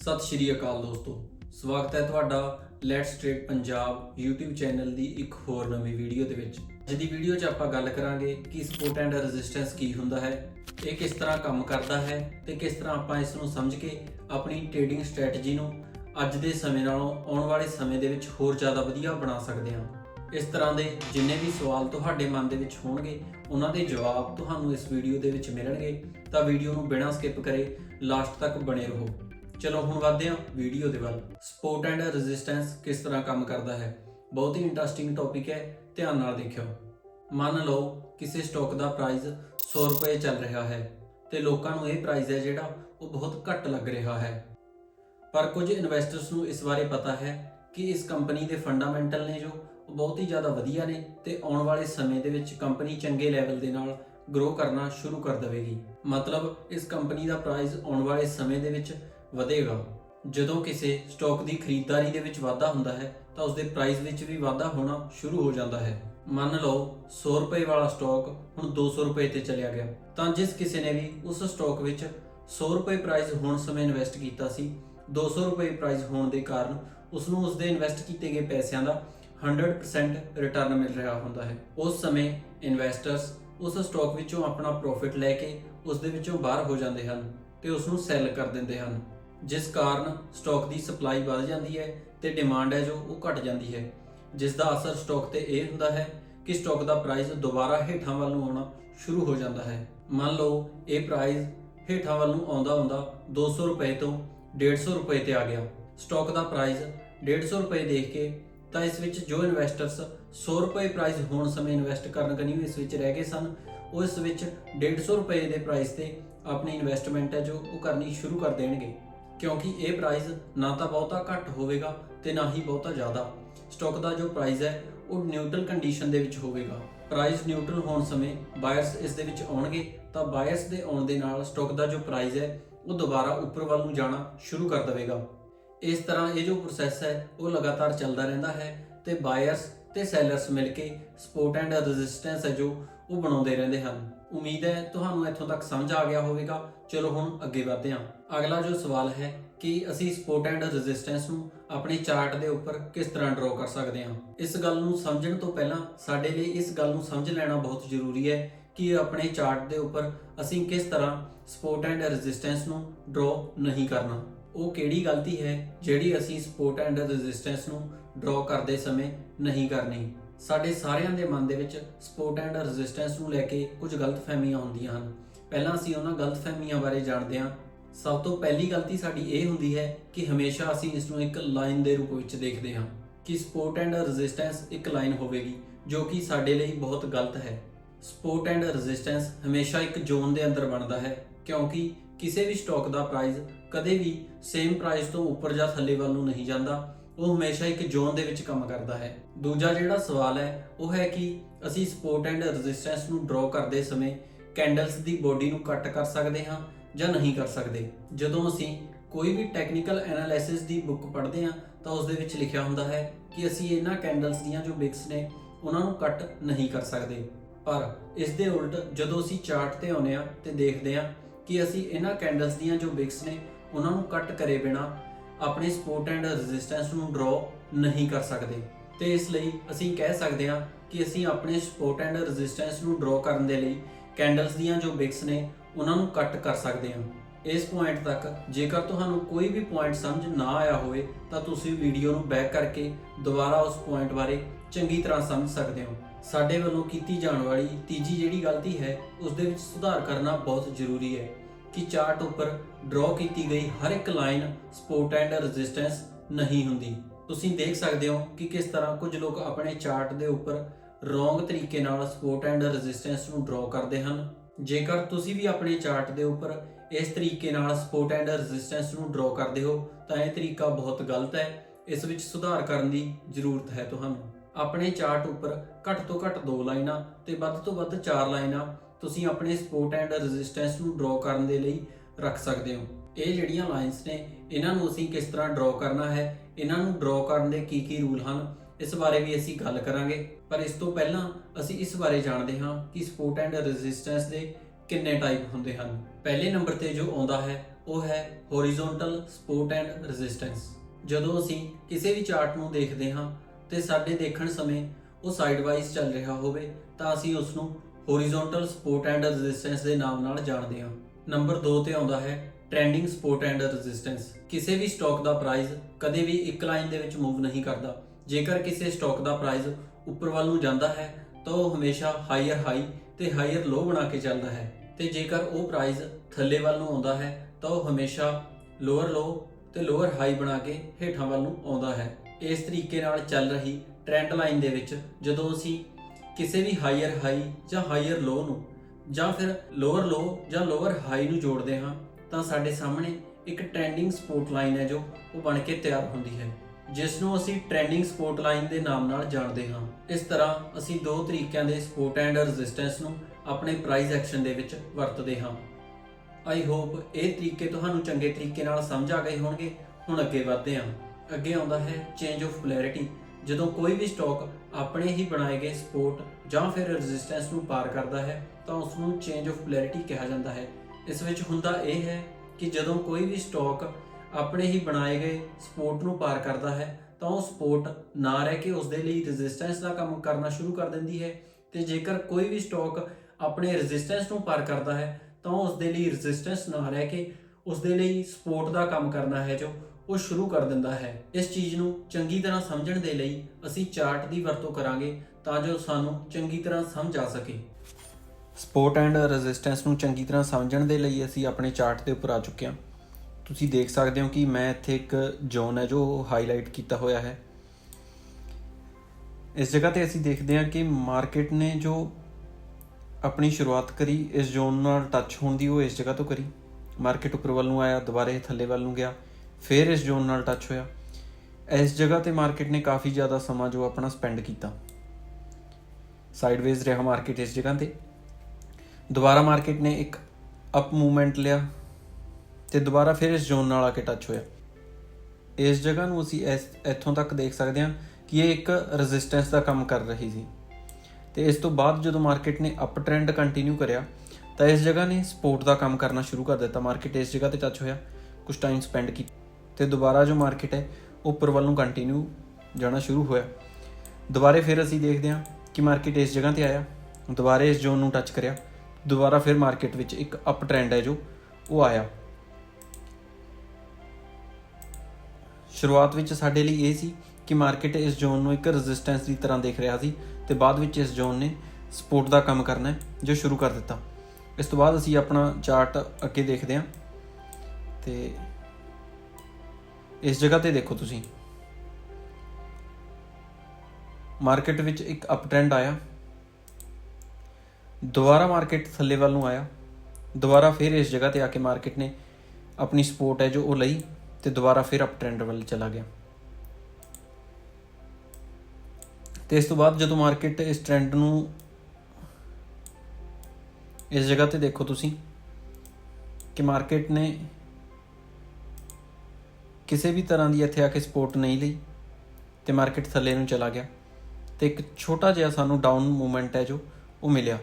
ਸਤਿ ਸ਼੍ਰੀ ਅਕਾਲ ਦੋਸਤੋ। ਸਵਾਗਤ ਹੈ ਤੁਹਾਡਾ let's trade Punjab YouTube channel ਦੀ ਇੱਕ ਹੋਰ ਨਵੀਂ ਵੀਡੀਓ ਦੇ ਵਿੱਚ। ਅੱਜ ਦੀ ਵੀਡੀਓ 'ਚ ਆਪਾਂ ਗੱਲ ਕਰਾਂਗੇ ਕਿ ਸਪੋਰਟ ਐਂਡ ਰੈਜ਼ਿਸਟੈਂਸ ਕੀ ਹੁੰਦਾ ਹੈ, ਇਹ ਕਿਸ ਤਰ੍ਹਾਂ ਕੰਮ ਕਰਦਾ ਹੈ ਤੇ ਕਿਸ ਤਰ੍ਹਾਂ ਆਪਾਂ ਇਸ ਨੂੰ ਸਮਝ ਕੇ ਆਪਣੀ ਟ੍ਰੇਡਿੰਗ ਸਟ੍ਰੈਟਜੀ ਨੂੰ ਅੱਜ ਦੇ ਸਮੇਂ ਨਾਲੋਂ ਆਉਣ ਵਾਲੇ ਸਮੇਂ ਦੇ ਵਿੱਚ ਹੋਰ ਜ਼ਿਆਦਾ ਵਧੀਆ ਬਣਾ ਸਕਦੇ ਹਾਂ। ਇਸ ਤਰ੍ਹਾਂ ਦੇ ਜਿੰਨੇ ਵੀ ਸਵਾਲ ਤੁਹਾਡੇ ਮਨ ਦੇ ਵਿੱਚ ਹੋਣਗੇ, ਉਹਨਾਂ ਦੇ ਜਵਾਬ ਤੁਹਾਨੂੰ ਇਸ ਵੀਡੀਓ ਦੇ ਵਿੱਚ ਮਿਲਣਗੇ। ਤਾਂ ਵੀਡੀਓ ਨੂੰ ਬਿਨਾਂ ਸਕਿਪ ਕਰੇ ਲਾਸਟ ਤੱਕ ਬਣੇ ਰਹੋ। ਚਲੋ ਹੁਣ ਵਧਦੇ ਹਾਂ ਵੀਡੀਓ ਦੇ ਵੱਲ। ਸਪੋਰਟ ਐਂਡ ਰੈਜ਼ਿਸਟੈਂਸ ਕਿਸ ਤਰ੍ਹਾਂ ਕੰਮ ਕਰਦਾ ਹੈ? ਬਹੁਤ ਹੀ ਇੰਟਰਸਟਿੰਗ ਟੌਪਿਕ ਹੈ, ਧਿਆਨ ਨਾਲ ਦੇਖਿਓ। ਮੰਨ ਲਓ ਕਿਸੇ ਸਟਾਕ ਦਾ ਪ੍ਰਾਈਸ 100 ਰੁਪਏ ਚੱਲ ਰਿਹਾ ਹੈ ਤੇ ਲੋਕਾਂ ਨੂੰ ਇਹ ਪ੍ਰਾਈਸ ਹੈ ਜਿਹੜਾ ਉਹ ਬਹੁਤ ਘੱਟ ਲੱਗ ਰਿਹਾ ਹੈ। ਪਰ ਕੁਝ ਇਨਵੈਸਟਰਸ ਨੂੰ ਇਸ ਬਾਰੇ ਪਤਾ ਹੈ ਕਿ ਇਸ ਕੰਪਨੀ ਦੇ ਫੰਡਾਮੈਂਟਲ ਨੇ ਜੋ, ਉਹ ਬਹੁਤ ਹੀ ਜ਼ਿਆਦਾ ਵਧੀਆ ਨੇ ਤੇ ਆਉਣ ਵਾਲੇ ਸਮੇਂ ਦੇ ਵਿੱਚ ਕੰਪਨੀ ਚੰਗੇ ਲੈਵਲ ਦੇ ਨਾਲ ਗਰੋ ਕਰਨਾ ਸ਼ੁਰੂ ਕਰ ਦੇਵੇਗੀ। ਮਤਲਬ ਇਸ ਕੰਪਨੀ ਦਾ ਪ੍ਰਾਈਸ ਆਉਣ ਵਾਲੇ ਸਮੇਂ ਦੇ ਵਿੱਚ ਵਧੇਗਾ। ਜਦੋਂ ਕਿਸੇ ਸਟਾਕ ਦੀ ਖਰੀਦਦਾਰੀ ਦੇ ਵਿੱਚ ਵਾਧਾ ਹੁੰਦਾ ਹੈ, ਤਾਂ ਉਸ ਦੇ ਪ੍ਰਾਈਸ ਵਿੱਚ ਵੀ ਵਾਧਾ ਹੋਣਾ ਸ਼ੁਰੂ ਹੋ ਜਾਂਦਾ ਹੈ। ਮੰਨ ਲਓ 100 ਰੁਪਏ ਵਾਲਾ ਸਟਾਕ ਹੁਣ 200 ਰੁਪਏ ਤੇ ਚਲਿਆ ਗਿਆ। ਤਾਂ ਜਿਸ ਕਿਸੇ ਨੇ ਵੀ ਉਸ ਸਟਾਕ ਵਿੱਚ 100 ਰੁਪਏ ਪ੍ਰਾਈਸ ਹੋਣ ਸਮੇਂ ਇਨਵੈਸਟ ਕੀਤਾ ਸੀ 200 ਰੁਪਏ ਪ੍ਰਾਈਸ ਹੋਣ ਦੇ ਕਾਰਨ ਉਸ ਨੂੰ ਉਸ ਦੇ ਇਨਵੈਸਟ ਕੀਤੇ ਗਏ ਪੈਸਿਆਂ ਦਾ 100% ਰਿਟਰਨ ਮਿਲ ਰਿਹਾ ਹੁੰਦਾ ਹੈ। ਉਸ ਸਮੇਂ ਇਨਵੈਸਟਰਸ ਉਸ ਸਟਾਕ ਵਿੱਚੋਂ ਆਪਣਾ ਪ੍ਰੋਫਿਟ ਲੈ ਕੇ ਉਸ ਦੇ ਵਿੱਚੋਂ ਬਾਹਰ ਹੋ ਜਾਂਦੇ ਹਨ ਤੇ ਉਸ ਨੂੰ ਸੈਲ ਕਰ ਦਿੰਦੇ ਹਨ। ਜਿਸ ਕਾਰਨ ਸਟਾਕ ਦੀ ਸਪਲਾਈ ਵੱਧ ਜਾਂਦੀ ਹੈ ਤੇ ਡਿਮਾਂਡ ਹੈ ਜੋ ਉਹ ਘਟ ਜਾਂਦੀ ਹੈ। ਜਿਸ ਦਾ ਅਸਰ ਸਟਾਕ ਤੇ ਇਹ ਹੁੰਦਾ ਹੈ ਕਿ ਸਟਾਕ ਦਾ ਪ੍ਰਾਈਸ ਦੁਬਾਰਾ ਹੇਠਾਂ ਵੱਲ ਨੂੰ ਆਉਣਾ ਸ਼ੁਰੂ ਹੋ ਜਾਂਦਾ ਹੈ। ਮੰਨ ਲਓ, ਇਹ ਪ੍ਰਾਈਸ ਹੇਠਾਂ ਵੱਲ ਨੂੰ ਆਉਂਦਾ ਆਉਂਦਾ 200 ਰੁਪਏ ਤੋਂ 150 ਰੁਪਏ ਤੇ ਆ ਗਿਆ। ਸਟਾਕ ਦਾ ਪ੍ਰਾਈਸ 150 ਰੁਪਏ ਦੇਖ ਕੇ ਤਾਂ ਇਸ ਵਿੱਚ ਜੋ ਇਨਵੈਸਟਰਸ 100 ਰੁਪਏ ਪ੍ਰਾਈਸ ਹੋਣ ਸਮੇਂ ਇਨਵੈਸਟ ਕਰਨ ਕਨੀ ਇਸ ਵਿੱਚ ਰਹਿ ਗਏ ਸਨ। ਉਹ ਇਸ ਵਿੱਚ 150 ਰੁਪਏ ਦੇ ਪ੍ਰਾਈਸ ਤੇ ਆਪਣੀ ਇਨਵੈਸਟਮੈਂਟ ਹੈ ਜੋ ਉਹ ਕਰਨੀ ਸ਼ੁਰੂ ਕਰ ਦੇਣਗੇ। ਕਿਉਂਕਿ ਇਹ ਪ੍ਰਾਈਸ ਨਾ ਤਾਂ ਬਹੁਤਾ ਘੱਟ ਹੋਵੇਗਾ ਤੇ ਨਾ ਹੀ ਬਹੁਤਾ ਜ਼ਿਆਦਾ। ਸਟਾਕ ਦਾ ਜੋ ਪ੍ਰਾਈਸ ਹੈ, ਉਹ ਨਿਊਟਰਲ ਕੰਡੀਸ਼ਨ ਦੇ ਵਿੱਚ ਹੋਵੇਗਾ। ਪ੍ਰਾਈਸ ਨਿਊਟਰਲ ਹੋਣ ਸਮੇਂ ਬਾਇਰਸ ਇਸ ਦੇ ਵਿੱਚ ਆਉਣਗੇ, ਤਾਂ ਬਾਇਰਸ ਦੇ ਆਉਣ ਦੇ ਨਾਲ ਸਟਾਕ ਦਾ ਜੋ ਪ੍ਰਾਈਸ ਹੈ, ਉਹ ਦੁਬਾਰਾ ਉੱਪਰ ਵੱਲ ਨੂੰ ਜਾਣਾ ਸ਼ੁਰੂ ਕਰ ਦੇਵੇਗਾ। ਇਸ ਤਰ੍ਹਾਂ ਇਹ ਜੋ ਪ੍ਰੋਸੈਸ ਹੈ, ਉਹ ਲਗਾਤਾਰ ਚੱਲਦਾ ਰਹਿੰਦਾ ਹੈ ਤੇ ਬਾਇਰਸ ਤੇ ਸੈਲਰਸ ਮਿਲ ਕੇ ਸਪੋਰਟ ਐਂਡ ਰੈਜ਼ਿਸਟੈਂਸ ਹੈ ਜੋ ਉਹ ਬਣਾਉਂਦੇ ਰਹਿੰਦੇ ਹਨ। ਉਮੀਦ ਹੈ ਤੁਹਾਨੂੰ ਇੱਥੋਂ ਤੱਕ ਸਮਝ ਆ ਗਿਆ ਹੋਵੇਗਾ। ਚਲੋ ਹੁਣ ਅੱਗੇ ਵਧਦੇ ਹਾਂ। ਅਗਲਾ ਜੋ ਸਵਾਲ ਹੈ ਕਿ ਅਸੀਂ ਸਪੋਰਟ ਐਂਡ ਰੈਜ਼ਿਸਟੈਂਸ ਨੂੰ ਆਪਣੇ ਚਾਰਟ ਦੇ ਉੱਪਰ ਕਿਸ ਤਰ੍ਹਾਂ ਡਰਾ ਕਰ ਸਕਦੇ ਹਾਂ? ਇਸ ਗੱਲ ਨੂੰ ਸਮਝਣ ਤੋਂ ਪਹਿਲਾਂ ਸਾਡੇ ਲਈ ਇਸ ਗੱਲ ਨੂੰ ਸਮਝ ਲੈਣਾ ਬਹੁਤ ਜ਼ਰੂਰੀ ਹੈ ਕਿ ਆਪਣੇ ਚਾਰਟ ਦੇ ਉੱਪਰ ਅਸੀਂ ਕਿਸ ਤਰ੍ਹਾਂ ਸਪੋਰਟ ਐਂਡ ਰੈਜ਼ਿਸਟੈਂਸ ਨੂੰ ਡਰਾ ਨਹੀਂ ਕਰਨਾ। ਉਹ ਕਿਹੜੀ ਗਲਤੀ ਹੈ ਜਿਹੜੀ ਅਸੀਂ ਸਪੋਰਟ ਐਂਡ ਰੈਜ਼ਿਸਟੈਂਸ ਨੂੰ ਡਰਾ ਕਰਦੇ ਸਮੇਂ ਨਹੀਂ ਕਰਨੀ? ਸਾਡੇ ਸਾਰਿਆਂ ਦੇ ਮਨ ਦੇ ਵਿੱਚ ਸਪੋਰਟ ਐਂਡ ਰੈਜ਼ਿਸਟੈਂਸ ਨੂੰ ਲੈ ਕੇ ਕੁਝ ਗਲਤਫਹਿਮੀਆਂ ਹੁੰਦੀਆਂ ਹਨ। ਪਹਿਲਾਂ ਅਸੀਂ ਉਹਨਾਂ ਗਲਤਫਹਿਮੀਆਂ ਬਾਰੇ ਜਾਣਦੇ ਹਾਂ। ਸਭ ਤੋਂ ਪਹਿਲੀ ਗਲਤੀ ਸਾਡੀ ਇਹ ਹੁੰਦੀ ਹੈ ਕਿ ਹਮੇਸ਼ਾ ਅਸੀਂ ਇਸ ਨੂੰ ਇੱਕ ਲਾਈਨ ਦੇ ਰੂਪ ਵਿੱਚ ਦੇਖਦੇ ਹਾਂ ਕਿ ਸਪੋਰਟ ਐਂਡ ਰੈਜ਼ਿਸਟੈਂਸ ਇੱਕ ਲਾਈਨ ਹੋਵੇਗੀ, ਜੋ ਕਿ ਸਾਡੇ ਲਈ ਬਹੁਤ ਗਲਤ ਹੈ। ਸਪੋਰਟ ਐਂਡ ਰੈਜ਼ਿਸਟੈਂਸ ਹਮੇਸ਼ਾ ਇੱਕ ਜ਼ੋਨ ਦੇ ਅੰਦਰ ਬਣਦਾ ਹੈ, ਕਿਉਂਕਿ ਕਿਸੇ ਵੀ ਸਟਾਕ ਦਾ ਪ੍ਰਾਈਸ ਕਦੇ ਵੀ ਸੇਮ ਪ੍ਰਾਈਸ ਤੋਂ ਉੱਪਰ ਜਾਂ ਥੱਲੇ ਵੱਲ ਨੂੰ ਨਹੀਂ ਜਾਂਦਾ। ਉਹ ਹਮੇਸ਼ਾ ਇੱਕ ਜ਼ੋਨ ਦੇ ਵਿੱਚ ਕੰਮ ਕਰਦਾ ਹੈ। ਦੂਜਾ ਜਿਹੜਾ ਸਵਾਲ ਹੈ, ਉਹ ਹੈ ਕਿ ਅਸੀਂ ਸਪੋਰਟ ਐਂਡ ਰੈਜ਼ਿਸਟੈਂਸ ਨੂੰ ਡਰਾ ਕਰਦੇ ਸਮੇਂ ਕੈਂਡਲਸ ਦੀ ਬੋਡੀ ਨੂੰ ਕੱਟ ਕਰ ਸਕਦੇ ਹਾਂ ਜਾਂ ਨਹੀਂ ਕਰ ਸਕਦੇ। ਜਦੋਂ ਅਸੀਂ ਕੋਈ ਵੀ ਟੈਕਨੀਕਲ ਐਨਾਲਿਸਿਸ ਦੀ ਬੁੱਕ ਪੜ੍ਹਦੇ ਹਾਂ, ਤਾਂ ਉਸ ਦੇ ਵਿੱਚ ਲਿਖਿਆ ਹੁੰਦਾ ਹੈ ਕਿ ਅਸੀਂ ਇਹਨਾਂ ਕੈਂਡਲਸ ਦੀਆਂ ਜੋ ਬਿਗਸ ਨੇ, ਉਹਨਾਂ ਨੂੰ ਕੱਟ ਨਹੀਂ ਕਰ ਸਕਦੇ। ਪਰ ਇਸ ਦੇ ਉਲਟ ਜਦੋਂ ਅਸੀਂ ਚਾਰਟ ਤੇ ਆਉਂਦੇ ਹਾਂ ਤੇ ਦੇਖਦੇ ਹਾਂ ਕਿ ਅਸੀਂ ਇਹਨਾਂ ਕੈਂਡਲਸ ਦੀਆਂ ਜੋ ਬਿਗਸ ਨੇ ਉਹਨਾਂ ਨੂੰ ਕੱਟ ਕਰੇ ਬਿਨਾ ਆਪਣੇ ਸਪੋਰਟ ਐਂਡ ਰੈਜ਼ਿਸਟੈਂਸ ਨੂੰ ਡਰਾ ਨਹੀਂ ਕਰ ਸਕਦੇ। ਤੇ ਇਸ ਲਈ ਅਸੀਂ ਕਹਿ ਸਕਦੇ ਹਾਂ ਕਿ ਅਸੀਂ ਆਪਣੇ ਸਪੋਰਟ ਐਂਡ ਰੈਜ਼ਿਸਟੈਂਸ ਨੂੰ ਡਰਾ ਕਰਨ ਦੇ ਲਈ ਕੈਂਡਲਸ ਦੀਆਂ ਜੋ ਬਿਕਸ ਨੇ, ਉਹਨਾਂ ਨੂੰ ਕੱਟ ਕਰ ਸਕਦੇ ਹਾਂ। ਇਸ ਪੁਆਇੰਟ ਤੱਕ ਜੇਕਰ ਤੁਹਾਨੂੰ ਕੋਈ ਵੀ ਪੁਆਇੰਟ ਸਮਝ ਨਾ ਆਇਆ ਹੋਵੇ, ਤਾਂ ਤੁਸੀਂ ਵੀਡੀਓ ਨੂੰ ਬੈਕ ਕਰਕੇ ਦੁਬਾਰਾ ਉਸ ਪੁਆਇੰਟ ਬਾਰੇ ਚੰਗੀ ਤਰ੍ਹਾਂ ਸਮਝ ਸਕਦੇ ਹੋ। ਸਾਡੇ ਵੱਲੋਂ ਕੀਤੀ ਜਾਣ ਵਾਲੀ ਤੀਜੀ ਜਿਹੜੀ ਗਲਤੀ ਹੈ, ਉਸ ਦੇ ਵਿੱਚ ਸੁਧਾਰ ਕਰਨਾ ਬਹੁਤ ਜ਼ਰੂਰੀ ਹੈ। ਕਿ ਚਾਰਟ ਉੱਪਰ ਡਰਾ ਕੀਤੀ ਗਈ ਹਰ ਇੱਕ ਲਾਈਨ ਸਪੋਰਟ ਐਂਡ ਰੈਜ਼ਿਸਟੈਂਸ ਨਹੀਂ ਹੁੰਦੀ। ਤੁਸੀਂ ਦੇਖ ਸਕਦੇ ਹੋ ਕਿ ਕਿਸ ਤਰ੍ਹਾਂ ਕੁਝ ਲੋਕ ਆਪਣੇ ਚਾਰਟ ਦੇ ਉੱਪਰ ਰੋਂਗ ਤਰੀਕੇ ਨਾਲ ਸਪੋਰਟ ਐਂਡ ਰੈਜ਼ਿਸਟੈਂਸ ਨੂੰ ਡਰਾ ਕਰਦੇ ਹਨ। ਜੇਕਰ ਤੁਸੀਂ ਵੀ ਆਪਣੇ ਚਾਰਟ ਦੇ ਉੱਪਰ ਇਸ ਤਰੀਕੇ ਨਾਲ ਸਪੋਰਟ ਐਂਡ ਰੈਜ਼ਿਸਟੈਂਸ ਨੂੰ ਡਰਾ ਕਰਦੇ ਹੋ, ਤਾਂ ਇਹ ਤਰੀਕਾ ਬਹੁਤ ਗਲਤ ਹੈ। ਇਸ ਵਿੱਚ ਸੁਧਾਰ ਕਰਨ ਦੀ ਜ਼ਰੂਰਤ ਹੈ ਤੁਹਾਨੂੰ। ਆਪਣੇ ਚਾਰਟ ਉੱਪਰ ਘੱਟ ਤੋਂ ਘੱਟ 2 ਲਾਈਨਾਂ ਤੇ ਵੱਧ ਤੋਂ ਵੱਧ 4 ਲਾਈਨਾਂ ਤੁਸੀਂ ਆਪਣੇ ਸਪੋਰਟ ਐਂਡ ਰੈਜ਼ਿਸਟੈਂਸ ਨੂੰ ਡਰਾ ਕਰਨ ਦੇ ਲਈ ਰੱਖ ਸਕਦੇ ਹੋ। ਇਹ ਜਿਹੜੀਆਂ ਲਾਈਨਸ ਨੇ, ਇਹਨਾਂ ਨੂੰ ਅਸੀਂ ਕਿਸ ਤਰ੍ਹਾਂ ਡਰਾ ਕਰਨਾ ਹੈ, ਇਹਨਾਂ ਨੂੰ ਡਰਾ ਕਰਨ ਦੇ ਕੀ ਕੀ ਰੂਲ ਹਨ, ਇਸ ਬਾਰੇ ਵੀ ਅਸੀਂ ਗੱਲ ਕਰਾਂਗੇ। ਪਰ ਇਸ ਤੋਂ ਪਹਿਲਾਂ ਅਸੀਂ ਇਸ ਬਾਰੇ ਜਾਣਦੇ ਹਾਂ ਕਿ ਸਪੋਰਟ ਐਂਡ ਰੈਜ਼ਿਸਟੈਂਸ ਦੇ ਕਿੰਨੇ ਟਾਈਪ ਹੁੰਦੇ ਹਨ। ਪਹਿਲੇ ਨੰਬਰ ਤੇ ਜੋ ਆਉਂਦਾ ਹੈ, ਉਹ ਹੈ ਹੌਰੀਜ਼ੌਂਟਲ ਸਪੋਰਟ ਐਂਡ ਰੈਜ਼ਿਸਟੈਂਸ। ਜਦੋਂ ਅਸੀਂ ਕਿਸੇ ਵੀ ਚਾਰਟ ਨੂੰ ਦੇਖਦੇ ਹਾਂ ਤੇ ਸਾਡੇ ਦੇਖਣ ਸਮੇਂ ਉਹ ਸਾਈਡ ਵਾਈਜ਼ ਚੱਲ ਰਿਹਾ ਹੋਵੇ, ਤਾਂ ਅਸੀਂ ਉਸ ਨੂੰ ਹੋਰੀਜ਼ੋਨਟਲ ਸਪੋਰਟ ਐਂਡ ਰੈਜ਼ਿਸਟੈਂਸ ਦੇ ਨਾਮ ਨਾਲ ਜਾਣਦੇ ਹਾਂ। ਨੰਬਰ 2 ਤੇ ਆਉਂਦਾ ਹੈ ਟ੍ਰੈਂਡਿੰਗ ਸਪੋਰਟ ਐਂਡ ਰੈਜ਼ਿਸਟੈਂਸ ਕਿਸੇ ਵੀ ਸਟਾਕ ਦਾ ਪ੍ਰਾਈਸ ਕਦੇ ਵੀ ਇੱਕ ਲਾਈਨ ਦੇ ਵਿੱਚ ਮੂਵ ਨਹੀਂ ਕਰਦਾ। ਜੇਕਰ ਕਿਸੇ ਸਟਾਕ ਦਾ ਪ੍ਰਾਈਸ ਉੱਪਰ ਵੱਲ ਨੂੰ ਜਾਂਦਾ ਹੈ, ਤਾਂ ਉਹ ਹਮੇਸ਼ਾ ਹਾਈਅਰ ਹਾਈ ਤੇ ਹਾਈਅਰ ਲੋ ਬਣਾ ਕੇ ਚੱਲਦਾ ਹੈ। ਤੇ ਜੇਕਰ ਉਹ ਪ੍ਰਾਈਸ ਥੱਲੇ ਵੱਲ ਨੂੰ ਆਉਂਦਾ ਹੈ, ਤਾਂ ਉਹ ਹਮੇਸ਼ਾ ਲੋਅਰ ਲੋ ਤੇ ਲੋਅਰ ਹਾਈ ਬਣਾ ਕੇ ਹੇਠਾਂ ਵੱਲ ਨੂੰ ਆਉਂਦਾ ਹੈ। ਇਸ ਤਰੀਕੇ ਨਾਲ ਚੱਲ ਰਹੀ ਟ੍ਰੈਂਡ ਲਾਈਨ ਦੇ ਵਿੱਚ ਜਦੋਂ ਅਸੀਂ ਕਿਸੇ ਵੀ ਹਾਈਅਰ ਹਾਈ ਜਾਂ ਹਾਈਅਰ ਲੋ ਨੂੰ ਜਾਂ ਫਿਰ ਲੋਅਰ ਲੋ ਜਾਂ ਲੋਅਰ ਹਾਈ ਨੂੰ ਜੋੜਦੇ ਹਾਂ, ਤਾਂ ਸਾਡੇ ਸਾਹਮਣੇ ਇੱਕ ਟ੍ਰੈਂਡਿੰਗ ਸਪੋਰਟ ਲਾਈਨ ਹੈ ਜੋ ਉਹ ਬਣ ਕੇ ਤਿਆਰ ਹੁੰਦੀ ਹੈ, ਜਿਸ ਨੂੰ ਅਸੀਂ ਟ੍ਰੈਂਡਿੰਗ ਸਪੋਰਟ ਲਾਈਨ ਦੇ ਨਾਮ ਨਾਲ ਜਾਣਦੇ ਹਾਂ। ਇਸ ਤਰ੍ਹਾਂ ਅਸੀਂ ਦੋ ਤਰੀਕਿਆਂ ਦੇ ਸਪੋਰਟ ਐਂਡ ਰੈਜ਼ਿਸਟੈਂਸ ਨੂੰ ਆਪਣੇ ਪ੍ਰਾਈਸ ਐਕਸ਼ਨ ਦੇ ਵਿੱਚ ਵਰਤਦੇ ਹਾਂ। ਆਈ ਹੋਪ ਇਹ ਤਰੀਕੇ ਤੁਹਾਨੂੰ ਚੰਗੇ ਤਰੀਕੇ ਨਾਲ ਸਮਝ ਆ ਗਏ ਹੋਣਗੇ। ਹੁਣ ਅੱਗੇ ਵਧਦੇ ਹਾਂ। ਅੱਗੇ ਆਉਂਦਾ ਹੈ ਚੇਂਜ ਆਫ ਪੋਲੈਰਿਟੀ ਜਦੋਂ ਕੋਈ ਵੀ ਸਟਾਕ ਆਪਣੇ ਹੀ ਬਣਾਏ ਗਏ ਸਪੋਰਟ ਜਾਂ ਫਿਰ ਰੈਜ਼ਿਸਟੈਂਸ ਨੂੰ ਪਾਰ ਕਰਦਾ ਹੈ, ਤਾਂ ਉਸ ਨੂੰ ਚੇਂਜ ਆਫ ਪੋਲੈਰਿਟੀ ਕਿਹਾ ਜਾਂਦਾ ਹੈ। ਇਸ ਵਿੱਚ ਹੁੰਦਾ ਇਹ ਹੈ ਕਿ ਜਦੋਂ ਕੋਈ ਵੀ ਸਟਾਕ ਆਪਣੇ ਹੀ ਬਣਾਏ ਗਏ ਸਪੋਰਟ ਨੂੰ ਪਾਰ ਕਰਦਾ ਹੈ, ਤਾਂ ਉਹ ਸਪੋਰਟ ਨਾ ਰਹਿ ਕੇ ਉਸ ਦੇ ਲਈ ਰੈਜ਼ਿਸਟੈਂਸ ਦਾ ਕੰਮ ਕਰਨਾ ਸ਼ੁਰੂ ਕਰ ਦਿੰਦੀ ਹੈ ਤੇ ਜੇਕਰ ਕੋਈ ਵੀ ਸਟਾਕ ਆਪਣੇ ਰੈਜ਼ਿਸਟੈਂਸ ਨੂੰ ਪਾਰ ਕਰਦਾ ਹੈ, ਤਾਂ ਉਸ ਦੇ ਲਈ ਰੈਜ਼ਿਸਟੈਂਸ ਨਾ ਰਹਿ ਕੇ ਉਸ ਦੇ ਲਈ ਸਪੋਰਟ ਦਾ ਕੰਮ ਕਰਨਾ ਹੈ, ਜੋ ਉਹ ਸ਼ੁਰੂ ਕਰ ਦਿੰਦਾ ਹੈ। ਇਸ ਚੀਜ਼ ਨੂੰ ਚੰਗੀ ਤਰ੍ਹਾਂ ਸਮਝਣ ਦੇ ਲਈ ਅਸੀਂ ਚਾਰਟ ਦੀ ਵਰਤੋਂ ਕਰਾਂਗੇ ਤਾਂ ਜੋ ਸਾਨੂੰ ਚੰਗੀ ਤਰ੍ਹਾਂ ਸਮਝ ਆ ਸਕੇ। ਸਪੋਰਟ ਐਂਡ ਰੈਜ਼ਿਸਟੈਂਸ ਨੂੰ ਚੰਗੀ ਤਰ੍ਹਾਂ ਸਮਝਣ ਦੇ ਲਈ ਅਸੀਂ ਆਪਣੇ ਚਾਰਟ ਦੇ ਉੱਪਰ ਆ ਚੁੱਕੇ ਹਾਂ। ਤੁਸੀਂ ਦੇਖ ਸਕਦੇ ਹੋ ਕਿ ਮੈਂ ਇੱਥੇ ਇੱਕ ਜ਼ੋਨ ਹੈ ਜੋ ਹਾਈਲਾਈਟ ਕੀਤਾ ਹੋਇਆ ਹੈ। ਇਸ ਜਗ੍ਹਾ ਤੇ ਅਸੀਂ ਦੇਖਦੇ ਹਾਂ ਕਿ ਮਾਰਕੀਟ ਨੇ ਜੋ ਆਪਣੀ ਸ਼ੁਰੂਆਤ ਕਰੀ, ਇਸ ਜ਼ੋਨ ਨਾਲ ਟੱਚ ਹੋਣ ਦੀ ਉਹ ਇਸ ਜਗ੍ਹਾ ਤੋਂ ਕਰੀ। ਮਾਰਕੀਟ ਉੱਪਰ ਵੱਲ ਨੂੰ ਆਇਆ, ਦੁਬਾਰੇ ਥੱਲੇ ਵੱਲ ਨੂੰ ਗਿਆ। ਫਿਰ ਇਸ ਜ਼ੋਨ ਨਾਲ ਟੱਚ ਹੋਇਆ। ਇਸ ਜਗ੍ਹਾ ਤੇ ਮਾਰਕੀਟ ਨੇ ਕਾਫੀ ਜ਼ਿਆਦਾ ਸਮਾਂ ਜੋ ਆਪਣਾ ਸਪੈਂਡ ਕੀਤਾ। ਸਾਈਡਵੇਜ਼ ਰਿਹਾ ਮਾਰਕੀਟ ਇਸ ਜਗ੍ਹਾ ਤੇ। ਦੁਬਾਰਾ ਮਾਰਕੀਟ ਨੇ ਇੱਕ ਅਪ ਮੂਵਮੈਂਟ ਲਿਆ ਤੇ ਦੁਬਾਰਾ ਫਿਰ ਇਸ ਜ਼ੋਨ ਨਾਲ ਆ ਕੇ ਟੱਚ ਹੋਇਆ। ਇਸ ਜਗ੍ਹਾ ਨੂੰ ਅਸੀਂ ਇਸ, ਇੱਥੋਂ ਤੱਕ ਦੇਖ ਸਕਦੇ ਹਾਂ ਕਿ ਇਹ ਇੱਕ ਰੈਜ਼ਿਸਟੈਂਸ ਦਾ ਕੰਮ ਕਰ ਰਹੀ ਸੀ। ਤੇ ਇਸ ਤੋਂ ਬਾਅਦ ਜਦੋਂ ਮਾਰਕੀਟ ਨੇ ਅਪ ਟ੍ਰੈਂਡ ਕੰਟੀਨਿਊ ਕਰਿਆ, ਤਾਂ ਇਸ ਜਗ੍ਹਾ ਨੇ ਸਪੋਰਟ ਦਾ ਕੰਮ ਕਰਨਾ ਸ਼ੁਰੂ ਕਰ ਦਿੱਤਾ। ਮਾਰਕੀਟ ਇਸ ਜਗ੍ਹਾ ਤੇ ਟੱਚ ਹੋਇਆ ਕੁਝ ਟਾਈਮ ਸਪੈਂਡ ਕੀਤਾ। ਤੇ ਦੁਬਾਰਾ ਜੋ ਮਾਰਕੀਟ ਹੈ, ਉੱਪਰ ਵੱਲ ਨੂੰ ਕੰਟੀਨਿਊ ਜਾਣਾ ਸ਼ੁਰੂ ਹੋਇਆ। ਦੁਬਾਰੇ ਫਿਰ ਅਸੀਂ ਦੇਖਦੇ ਹਾਂ ਕਿ ਮਾਰਕੀਟ ਇਸ ਜਗ੍ਹਾ ਤੇ ਆਇਆ, ਦੁਬਾਰੇ ਇਸ ਜ਼ੋਨ ਨੂੰ ਟੱਚ ਕਰਿਆ, ਦੁਬਾਰਾ ਫਿਰ ਮਾਰਕੀਟ ਵਿੱਚ ਇੱਕ ਅਪ ਟ੍ਰੈਂਡ ਹੈ ਜੋ, ਉਹ ਆਇਆ। ਸ਼ੁਰੂਆਤ ਵਿੱਚ ਸਾਡੇ ਲਈ ਇਹ ਸੀ ਕਿ ਮਾਰਕੀਟ ਇਸ ਜ਼ੋਨ ਨੂੰ ਇੱਕ ਰੈਜ਼ਿਸਟੈਂਸ ਦੀ ਤਰ੍ਹਾਂ ਦੇਖ ਰਿਹਾ ਸੀ ਤੇ ਬਾਅਦ ਵਿੱਚ ਇਸ ਜ਼ੋਨ ਨੇ ਸਪੋਰਟ ਦਾ ਕੰਮ ਕਰਨਾ ਜੋ ਸ਼ੁਰੂ ਕਰ ਦਿੱਤਾ। ਇਸ ਤੋਂ ਬਾਅਦ ਅਸੀਂ ਆਪਣਾ ਚਾਰਟ ਅੱਗੇ ਦੇਖਦੇ ਹਾਂ ਤੇ ਇਸ ਜਗ੍ਹਾ ਤੇ ਦੇਖੋ ਤੁਸੀਂ। ਮਾਰਕੀਟ ਵਿੱਚ ਇੱਕ ਅਪ ਟ੍ਰੈਂਡ ਆਇਆ। ਦੁਬਾਰਾ ਮਾਰਕੀਟ ਥੱਲੇ ਵੱਲ ਨੂੰ ਆਇਆ। ਦੁਬਾਰਾ ਫਿਰ ਇਸ ਜਗ੍ਹਾ ਤੇ ਆ ਕੇ ਮਾਰਕੀਟ ਨੇ ਆਪਣੀ ਸਪੋਰਟ ਹੈ ਜੋ ਉਹ ਲਈ ਤੇ ਦੁਬਾਰਾ ਫਿਰ ਅਪ ਟ੍ਰੈਂਡ ਵੱਲ ਚਲਾ ਗਿਆ। ਤੇ ਇਸ ਤੋਂ ਬਾਅਦ ਜਦੋਂ ਮਾਰਕੀਟ ਇਸ ਟ੍ਰੈਂਡ ਨੂੰ ਇਸ ਜਗ੍ਹਾ ਤੇ ਦੇਖੋ ਤੁਸੀਂ ਕਿ ਮਾਰਕੀਟ ਨੇ ਕਿਸੇ ਵੀ ਤਰ੍ਹਾਂ ਦੀ ਇੱਥੇ ਆ ਕੇ ਸਪੋਰਟ ਨਹੀਂ ਲਈ ਤੇ ਮਾਰਕੀਟ ਥੱਲੇ ਨੂੰ ਚਲਾ ਗਿਆ ਤੇ ਇੱਕ ਛੋਟਾ ਜਿਹਾ ਸਾਨੂੰ ਡਾਊਨ ਮੂਵਮੈਂਟ ਹੈ ਜੋ ਉਹ ਮਿਲਿਆ।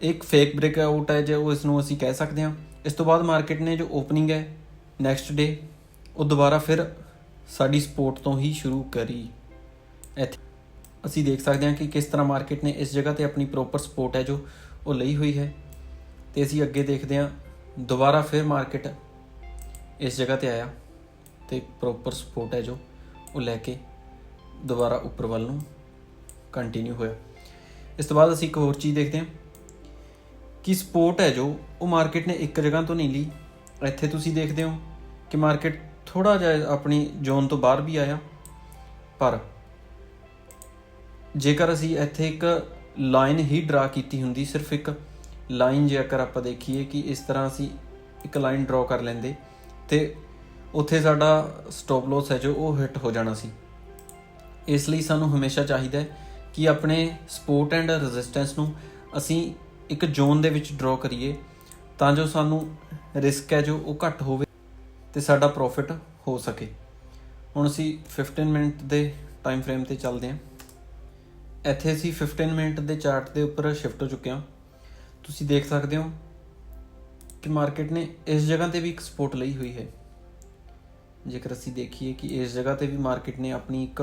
ਇੱਕ ਫੇਕ ਬ੍ਰੇਕਆਊਟ ਹੈ ਜੋ ਇਸ ਨੂੰ ਅਸੀਂ ਕਹਿ ਸਕਦੇ ਹਾਂ। ਇਸ ਤੋਂ ਬਾਅਦ ਮਾਰਕੀਟ ਨੇ ਜੋ ਓਪਨਿੰਗ ਹੈ ਨੈਕਸਟ ਡੇ ਉਹ ਦੁਬਾਰਾ ਫਿਰ ਸਾਡੀ ਸਪੋਰਟ ਤੋਂ ਹੀ ਸ਼ੁਰੂ ਕਰੀ। ਇੱਥੇ ਅਸੀਂ ਦੇਖ ਸਕਦੇ ਹਾਂ ਕਿ ਕਿਸ ਤਰ੍ਹਾਂ ਮਾਰਕੀਟ ਨੇ ਇਸ ਜਗ੍ਹਾ ਤੇ ਆਪਣੀ ਪ੍ਰੋਪਰ ਸਪੋਰਟ ਹੈ ਜੋ ਉਹ ਲਈ ਹੋਈ ਹੈ। ਤੇ ਅਸੀਂ ਅੱਗੇ ਦੇਖਦੇ ਹਾਂ ਦੁਬਾਰਾ ਫਿਰ ਮਾਰਕੀਟ ਇਸ ਜਗ੍ਹਾ ਤੇ ਆਇਆ ਤੇ ਪ੍ਰੋਪਰ ਸਪੋਰਟ ਹੈ ਜੋ ਉਹ ਲੈ ਕੇ ਦੁਬਾਰਾ ਉੱਪਰ ਵੱਲ ਨੂੰ ਕੰਟੀਨਿਊ ਹੋਇਆ। ਇਸ ਤੋਂ ਬਾਅਦ ਅਸੀਂ ਇੱਕ ਹੋਰ ਚੀਜ਼ ਦੇਖਦੇ ਹਾਂ ਕਿ ਸਪੋਰਟ ਹੈ ਜੋ ਉਹ ਮਾਰਕੀਟ ਨੇ ਇੱਕ ਜਗ੍ਹਾ ਤੋਂ ਨਹੀਂ ਲਈ। ਇੱਥੇ ਤੁਸੀਂ ਦੇਖਦੇ ਹੋ ਕਿ ਮਾਰਕੀਟ ਥੋੜਾ ਜਿਹਾ ਆਪਣੀ ਜ਼ੋਨ ਤੋਂ ਬਾਹਰ ਵੀ ਆਇਆ, ਪਰ ਜੇਕਰ ਅਸੀਂ ਇੱਥੇ ਇੱਕ ਲਾਈਨ ਹੀ ਡਰਾ ਕੀਤੀ ਹੁੰਦੀ, ਸਿਰਫ ਇੱਕ ਲਾਈਨ ਜੇਕਰ ਆਪਾਂ ਦੇਖੀਏ ਕਿ ਇਸ ਤਰ੍ਹਾਂ ਅਸੀਂ ਇੱਕ ਲਾਈਨ ਡਰਾ ਕਰ ਲੈਂਦੇ ਤੇ ਉੱਥੇ ਸਾਡਾ ਸਟਾਪ ਲਾਸ ਹੈ ਜੋ ਉਹ ਹਿੱਟ ਹੋ ਜਾਣਾ ਸੀ। ਇਸ ਲਈ ਸਾਨੂੰ ਹਮੇਸ਼ਾ ਚਾਹੀਦਾ ਹੈ ਕਿ ਆਪਣੇ ਸਪੋਰਟ ਐਂਡ ਰੈਜ਼ਿਸਟੈਂਸ ਨੂੰ ਅਸੀਂ ਇੱਕ ਜ਼ੋਨ ਦੇ ਵਿੱਚ ਡਰਾ ਕਰੀਏ ਤਾਂ ਜੋ ਸਾਨੂੰ ਰਿਸਕ ਹੈ ਜੋ ਉਹ ਘੱਟ ਹੋਵੇ ਤੇ ਸਾਡਾ ਪ੍ਰੋਫਿਟ ਹੋ ਸਕੇ। ਹੁਣ ਅਸੀਂ 15 ਮਿੰਟ ਦੇ ਟਾਈਮ ਫਰੇਮ ਤੇ ਚੱਲਦੇ ਹਾਂ। ਇੱਥੇ ਅਸੀਂ 15 ਮਿੰਟ ਦੇ ਚਾਰਟ ਦੇ ਉੱਪਰ ਸ਼ਿਫਟ ਹੋ ਚੁੱਕੇ ਹਾਂ। ਤੁਸੀਂ ਦੇਖ ਸਕਦੇ ਹੋ ਕਿ ਮਾਰਕੀਟ ਨੇ ਇਸ ਜਗ੍ਹਾ ਤੇ ਵੀ ਇੱਕ ਸਪੋਰਟ ਲਈ ਹੋਈ ਹੈ। ਜੇਕਰ ਅਸੀਂ ਦੇਖੀਏ ਕਿ ਇਸ ਜਗ੍ਹਾ ਤੇ ਵੀ ਮਾਰਕੀਟ ਨੇ ਆਪਣੀ ਇੱਕ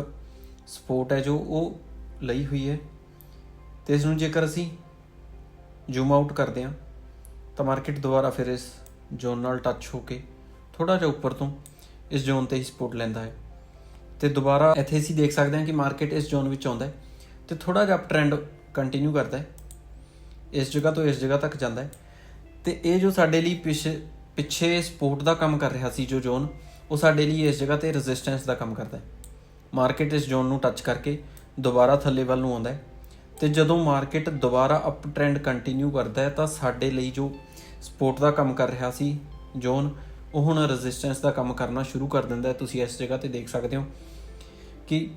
ਸਪੋਰਟ ਹੈ ਜੋ ਉਹ ਲਈ ਹੋਈ ਹੈ, ਤੇ ਇਸ ਨੂੰ ਜੇਕਰ ਅਸੀਂ ਜ਼ੂਮ ਆਊਟ ਕਰਦੇ ਹਾਂ, ਤਾਂ ਮਾਰਕੀਟ ਦੁਬਾਰਾ ਫਿਰ ਇਸ ਜ਼ੋਨ ਨਾਲ ਟੱਚ ਹੋ ਕੇ ਥੋੜਾ ਜਿਹਾ ਉੱਪਰ ਤੋਂ ਇਸ ਜ਼ੋਨ ਤੇ ਹੀ ਸਪੋਰਟ ਲੈਂਦਾ ਹੈ। ਤੇ ਦੁਬਾਰਾ ਇੱਥੇ ਅਸੀਂ ਦੇਖ ਸਕਦੇ ਹਾਂ ਕਿ ਮਾਰਕੀਟ ਇਸ ਜ਼ੋਨ ਵਿੱਚ ਆਉਂਦਾ ਹੈ ਤੇ ਥੋੜਾ ਜਿਹਾ ਅਪ ਟ੍ਰੈਂਡ ਕੰਟੀਨਿਊ ਕਰਦਾ ਹੈ। ਇਸ ਜਗ੍ਹਾ ਤੋਂ ਇਸ ਜਗ੍ਹਾ ਤੱਕ ਜਾਂਦਾ ਹੈ। ਤੇ ਇਹ ਜੋ ਸਾਡੇ ਲਈ ਪਿੱਛੇ ਪਿੱਛੇ ਸਪੋਰਟ ਦਾ ਕੰਮ ਕਰ ਰਿਹਾ ਸੀ ਜੋ ਜ਼ੋਨ, ਉਹ ਸਾਡੇ ਲਈ ਇਸ ਜਗ੍ਹਾ ਤੇ ਰੈਜ਼ਿਸਟੈਂਸ ਦਾ ਕੰਮ ਕਰਦਾ ਹੈ। ਮਾਰਕੀਟ ਇਸ ਜ਼ੋਨ ਨੂੰ ਟੱਚ ਕਰਕੇ ਦੁਬਾਰਾ ਥੱਲੇ ਵੱਲ ਨੂੰ ਆਉਂਦਾ ਹੈ ਤੇ ਜਦੋਂ ਮਾਰਕੀਟ ਦੁਬਾਰਾ ਅਪ ਟ੍ਰੈਂਡ ਕੰਟੀਨਿਊ ਕਰਦਾ ਹੈ ਤਾਂ ਸਾਡੇ ਲਈ ਜੋ ਸਪੋਰਟ ਦਾ ਕੰਮ ਕਰ ਰਿਹਾ ਸੀ ਜ਼ੋਨ, ਉਹ ਹੁਣ ਰੈਜ਼ਿਸਟੈਂਸ ਦਾ ਕੰਮ ਕਰਨਾ ਸ਼ੁਰੂ ਕਰ ਦਿੰਦਾ ਹੈ। ਤੁਸੀਂ ਇਸ ਜਗ੍ਹਾ ਤੇ ਦੇਖ ਸਕਦੇ ਹੋ ਕਿ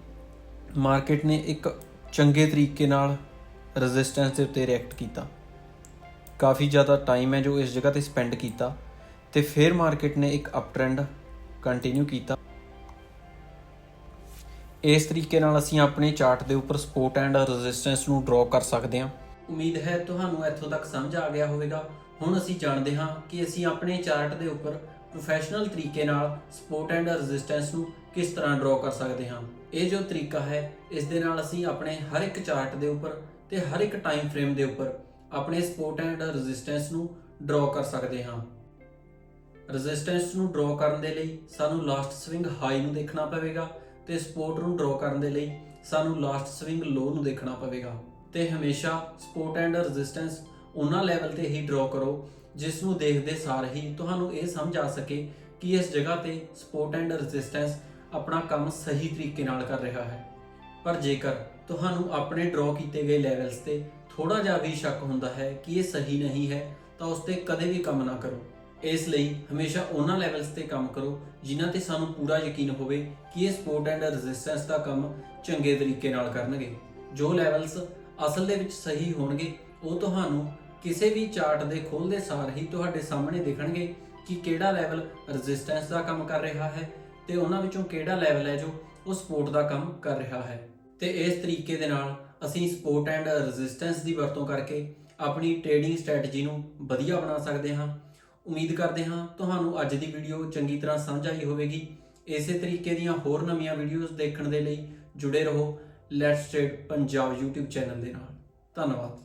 ਮਾਰਕੀਟ ਨੇ ਇੱਕ ਚੰਗੇ ਤਰੀਕੇ ਨਾਲ ਰੈਜ਼ਿਸਟੈਂਸ ਦੇ ਉੱਤੇ ਰਿਐਕਟ ਕੀਤਾ। ਕਾਫੀ ਜ਼ਿਆਦਾ ਟਾਈਮ ਹੈ ਜੋ ਇਸ ਜਗ੍ਹਾ ਤੇ ਸਪੈਂਡ ਕੀਤਾ ਤੇ ਫਿਰ ਮਾਰਕੀਟ ਨੇ ਇੱਕ ਅਪ ਟ੍ਰੈਂਡ ਕੰਟੀਨਿਊ ਕੀਤਾ। ਇਸ ਤਰੀਕੇ ਨਾਲ ਅਸੀਂ ਆਪਣੇ ਚਾਰਟ ਦੇ ਉੱਪਰ ਸਪੋਰਟ ਐਂਡ ਰੈਜ਼ਿਸਟੈਂਸ ਨੂੰ ਡਰਾ ਕਰ ਸਕਦੇ ਹਾਂ। ਉਮੀਦ ਹੈ ਤੁਹਾਨੂੰ ਇੱਥੋਂ ਤੱਕ ਸਮਝ ਆ ਗਿਆ ਹੋਵੇਗਾ। ਹੁਣ ਅਸੀਂ ਜਾਣਦੇ ਹਾਂ ਕਿ ਅਸੀਂ ਆਪਣੇ ਚਾਰਟ ਦੇ ਉੱਪਰ ਪ੍ਰੋਫੈਸ਼ਨਲ ਤਰੀਕੇ ਨਾਲ ਸਪੋਰਟ ਐਂਡ ਰੈਜ਼ਿਸਟੈਂਸ ਨੂੰ ਕਿਸ ਤਰ੍ਹਾਂ ਡਰਾ ਕਰ ਸਕਦੇ ਹਾਂ। ਇਹ ਜੋ ਤਰੀਕਾ ਹੈ, ਇਸ ਦੇ ਨਾਲ ਅਸੀਂ ਆਪਣੇ ਹਰ ਇੱਕ ਚਾਰਟ ਦੇ ਉੱਪਰ ਤੇ ਹਰ ਇੱਕ ਟਾਈਮ ਫਰੇਮ ਦੇ ਉੱਪਰ ਆਪਣੇ ਸਪੋਰਟ ਐਂਡ ਰੈਜ਼ਿਸਟੈਂਸ ਨੂੰ ਡਰਾ ਕਰ ਸਕਦੇ ਹਾਂ। ਰੈਜ਼ਿਸਟੈਂਸ ਨੂੰ ਡਰਾ ਕਰਨ ਦੇ ਲਈ ਸਾਨੂੰ ਲਾਸਟ ਸਵਿੰਗ ਹਾਈ ਨੂੰ ਦੇਖਣਾ ਪਵੇਗਾ ਤੇ ਸਪੋਰਟ ਨੂੰ ਡਰਾ ਕਰਨ ਦੇ ਲਈ ਸਾਨੂੰ ਲਾਸਟ ਸਵਿੰਗ ਲੋ ਨੂੰ ਦੇਖਣਾ ਪਵੇਗਾ। ਤੇ ਹਮੇਸ਼ਾ ਸਪੋਰਟ ਐਂਡ ਰੈਜ਼ਿਸਟੈਂਸ ਉਹਨਾਂ ਲੈਵਲ ਤੇ ਹੀ ਡਰਾ ਕਰੋ, ਜਿਸ ਨੂੰ ਦੇਖਦੇ ਸਾਰ ਹੀ ਤੁਹਾਨੂੰ ਇਹ ਸਮਝ ਆ ਸਕੇ ਕਿ ਇਸ ਜਗ੍ਹਾ ਤੇ ਸਪੋਰਟ ਐਂਡ ਰੈਜ਼ਿਸਟੈਂਸ ਆਪਣਾ ਕੰਮ ਸਹੀ ਤਰੀਕੇ ਨਾਲ ਕਰ ਰਿਹਾ ਹੈ। ਪਰ ਜੇਕਰ ਤੁਹਾਨੂੰ ਆਪਣੇ ਡਰਾ ਕੀਤੇ ਗਏ ਲੈਵਲਸ ਤੇ ਥੋੜਾ ਜਿਹਾ ਵੀ ਸ਼ੱਕ ਹੁੰਦਾ ਹੈ ਕਿ ਇਹ ਸਹੀ ਨਹੀਂ ਹੈ, ਤਾਂ ਉਸ ਤੇ ਕਦੇ ਵੀ ਕੰਮ ਨਾ ਕਰੋ। ਇਸ ਲਈ ਹਮੇਸ਼ਾ ਉਹਨਾਂ ਲੈਵਲਸ ਤੇ ਕੰਮ ਕਰੋ ਜਿਨ੍ਹਾਂ ਤੇ ਸਾਨੂੰ ਪੂਰਾ ਯਕੀਨ ਹੋਵੇ ਕਿ ਇਹ ਸਪੋਰਟ ਐਂਡ ਰੈਜ਼ਿਸਟੈਂਸ ਦਾ ਕੰਮ ਚੰਗੇ ਤਰੀਕੇ ਨਾਲ ਕਰਨਗੇ। ਜੋ ਲੈਵਲਸ ਅਸਲ ਦੇ ਵਿੱਚ ਸਹੀ ਹੋਣਗੇ, ਉਹ ਤੁਹਾਨੂੰ ਕਿਸੇ ਵੀ ਚਾਰਟ ਦੇ ਖੋਲਦੇ ਸਾਰ ਹੀ ਤੁਹਾਡੇ ਸਾਹਮਣੇ ਦਿਖਣਗੇ ਕਿ ਕਿਹੜਾ ਲੈਵਲ ਰੈਜ਼ਿਸਟੈਂਸ ਦਾ ਕੰਮ ਕਰ ਰਿਹਾ ਹੈ ਤੇ ਉਹਨਾਂ ਵਿੱਚੋਂ ਕਿਹੜਾ ਲੈਵਲ ਹੈ ਜੋ ਉਹ ਸਪੋਰਟ ਦਾ ਕੰਮ ਕਰ ਰਿਹਾ ਹੈ। ਤੇ ਇਸ ਤਰੀਕੇ ਦੇ ਨਾਲ ਅਸੀਂ ਸਪੋਰਟ ਐਂਡ ਰੈਜ਼ਿਸਟੈਂਸ ਦੀ ਵਰਤੋਂ ਕਰਕੇ ਆਪਣੀ ਟ੍ਰੇਡਿੰਗ ਸਟ੍ਰੈਟਜੀ ਨੂੰ ਵਧੀਆ ਬਣਾ ਸਕਦੇ ਹਾਂ। ਉਮੀਦ ਕਰਦੇ ਹਾਂ ਤੁਹਾਨੂੰ ਅੱਜ ਦੀ ਵੀਡੀਓ ਚੰਗੀ ਤਰ੍ਹਾਂ ਸਮਝ ਆਈ ਹੋਵੇਗੀ। ਇਸੇ ਤਰੀਕੇ ਦੀਆਂ ਹੋਰ ਨਵੀਆਂ ਵੀਡੀਓਜ਼ ਦੇਖਣ ਦੇ ਲਈ ਜੁੜੇ ਰਹੋ। Let's trade Punjab YouTube channel ਦੇ ਨਾਲ। ਧੰਨਵਾਦ।